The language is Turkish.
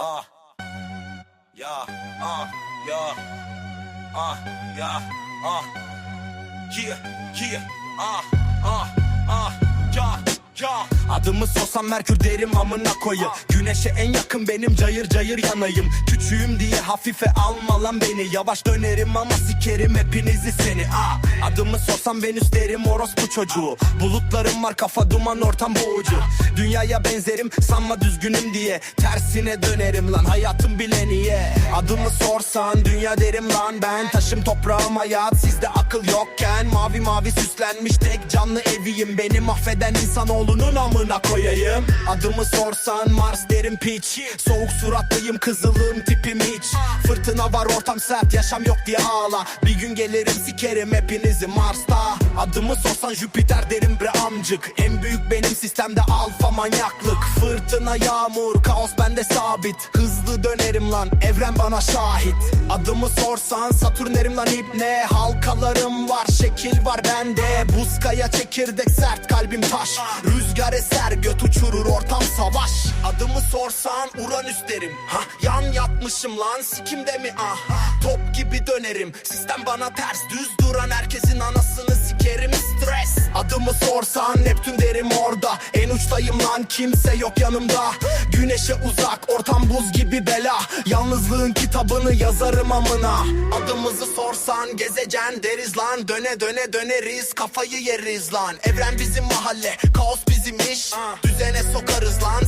Ah. Ya. Ah. Ya. Ah. Ya. Ah. Yeah. Yeah. Ah. Ah. Ah. Ya. Ya. Adımı sorsam Merkür derim amına koyayım. Güneşe en yakın benim cayır cayır yanayım. Küçüğüm diye hafife alma lan beni. Yavaş dönerim ama sikerim hepinizi seni. Ah. Adımı sorsam Venüs derim orospu çocuğu. Bulutlarım var kafa duman ortam boğucu. Dünyaya benzerim sanma düzgünüm diye. Tersine dönerim lan hayatım bile niye? Adımı sorsan dünya derim lan ben. Taşım toprağım hayat sizde akıl yokken. Mavi mavi süslenmiş tek canlı eviyim. Beni mahveden insanoğlunun amına koyayım. Adımı sorsan Mars derim piç. Soğuk suratlıyım kızılım tipim hiç. Fırtına var ortam sert yaşam yok diye ağla. Bir gün gelirim sikerim hepinizi Mars'ta. Adımı sorsan Jüpiter derim bre amcık. En büyük benim sistemde alfa manyaklık. Fırtına yağmur kaos bende sabit. Hızlı dönerim lan evren bana şahit. Adımı sorsan Satürn derim lan ibne Halkalarım var şekil var bende. Buz kaya çekirdek sert kalbim taş Rüzgar eser göt uçurur ortam savaş. Adımı sorsan Uranüs derim. Ha, Yan yatmışım lan sikimde mi? Ah Top gibi dönerim. Sistem bana ters Düz duran herkesin anasını sikerim. Stres Adımı sorsan Neptün derim orada. En uçtayım lan kimse yok yanımda. Güneşe uzak ortam buz gibi bela. Yalnızlığın kitabını yazarım amına. Adımızı sorsan gezecen deriz lan. Döne döne döneriz kafayı yeriz lan. Evren bizim mahalle kaos bizim iş. Düzene sokarız lan